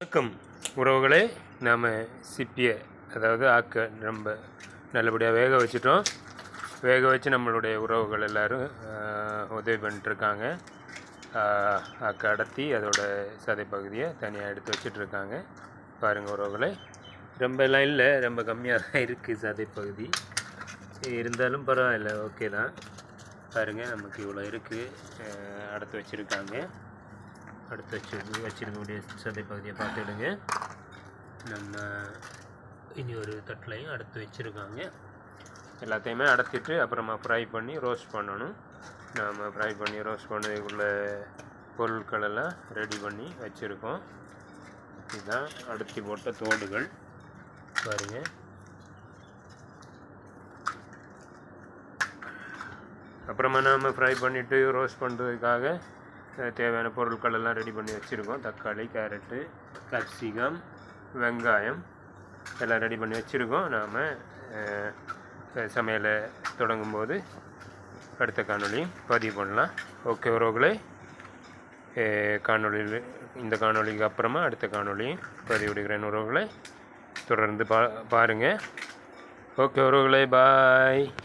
வணக்கம். உறவுகளே நாம் சிப்பியை அதாவது ஆக்க நம்ம நல்லபடியாக வேக வச்சிட்டோம். வேக வச்சு நம்மளுடைய உறவுகள் எல்லோரும் உதவி பண்ணிட்டுருக்காங்க. ஆக்க அடர்த்தி அதோட சதை பகுதியை தனியாக எடுத்து வச்சிட்ருக்காங்க பாருங்கள் உறவுகளை. ரொம்ப எல்லாம் இல்லை ரொம்ப கம்மியாக தான் இருக்குது சதை பகுதி. இருந்தாலும் பரவாயில்ல ஓகே தான். பாருங்கள் நமக்கு இவ்வளோ இருக்குது அடத்து வச்சுருக்காங்க. அடுத்து வச்சு வச்சிருக்கக்கூடிய சதை பகுதியை பார்த்துடுங்க நம்ம இனி ஒரு தட்டிலையும் அடுத்து வச்சுருக்காங்க. எல்லாத்தையுமே அடைச்சிட்டு அப்புறமா ஃப்ரை பண்ணி ரோஸ்ட் பண்ணணும். நாம் ஃப்ரை பண்ணி ரோஸ்ட் பண்ணதுக்குள்ள பொருட்களெல்லாம் ரெடி பண்ணி வச்சுருக்கோம். இதுதான் அடுத்து போட்ட தோடுகள். பாருங்கள் அப்புறமா நாம் ஃப்ரை பண்ணிவிட்டு ரோஸ்ட் பண்ணுறதுக்காக தேவையான பொருட்கள் எல்லாம் ரெடி பண்ணி வச்சுருக்கோம். தக்காளி கேரட்டு கேப்சிகம் வெங்காயம் எல்லாம் ரெடி பண்ணி வச்சுருக்கோம். நாம் சமையலை தொடங்கும்போது அடுத்த காணொலியும் பதிவு பண்ணலாம். ஓகே உறவுகளே. காணொலியில் காணொளியில் இந்த காணொளிக்கு அப்புறமா அடுத்த காணொலியும் பதிவிடுகிறேன் உறவுகளை. தொடர்ந்து பா பாருங்கள் ஓகே உறவுகளே பாய்